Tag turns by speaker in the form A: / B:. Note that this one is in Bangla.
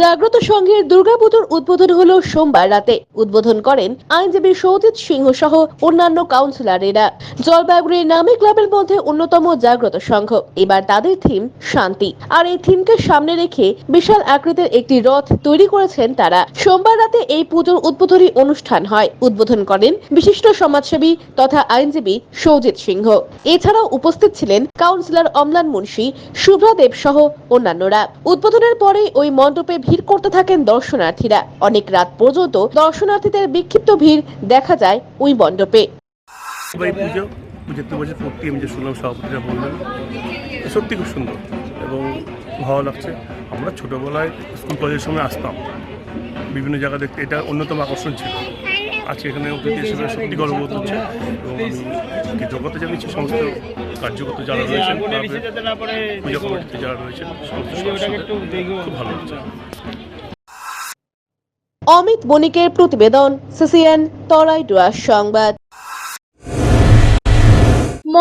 A: জাগ্রত সংঘের দুর্গাপুজোর উদ্বোধন হলো সোমবার রাতে। উদ্বোধন করেন আইনজীবী সৌজিত সিংহ সহ অন্যান্য কাউন্সিলরেরা। জলপাইগুড়ির নামে ক্লাবের মধ্যে অন্যতম জাগ্রত সংঘ। এবার তাদের থিম শান্তি। আর এই থিমকে সামনে রেখে বিশাল আকৃতির একটি রথ তৈরি করেছেন তারা। সোমবার রাতে এই পুজোর উদ্বোধনী অনুষ্ঠান হয়। উদ্বোধন করেন বিশিষ্ট সমাজসেবী তথা আইনজীবী সৌজিত সিংহ। এছাড়াও উপস্থিত ছিলেন কাউন্সিলর অমলান মুন্সি, শুভ্রা দেব সহ অন্যান্যরা। উদ্বোধনের পরে ওই মণ্ডপে ভিড় করতে থাকেন দর্শনার্থীরা। অনেক রাত পর্যন্ত দর্শনার্থীদের বিক্ষিপ্ত ভিড় দেখা যায় ওই মণ্ডপে।
B: আমি যে শুনলাম সত্যি খুব সুন্দর এবং ভালো লাগছে। আমরা ছোটবেলায় স্কুল কলেজের সময় আসতাম। বিভিন্ন জায়গা দেখতে, এটা অন্যতম আকর্ষণ ছিল। আজকে এখানে অতিথি হিসেবে সত্যি গর্ববোধ হচ্ছে এবং আমি কৃতজ্ঞতা জানিয়েছি সমস্ত কার্যগত যারা রয়েছেন পূজা কমিটিতে যারা রয়েছেন সমস্ত খুব ভালো লাগছে।
A: অমিত বণিকের প্রতিবেদন সিসিএন তরাই ডুয়ার সংবাদ।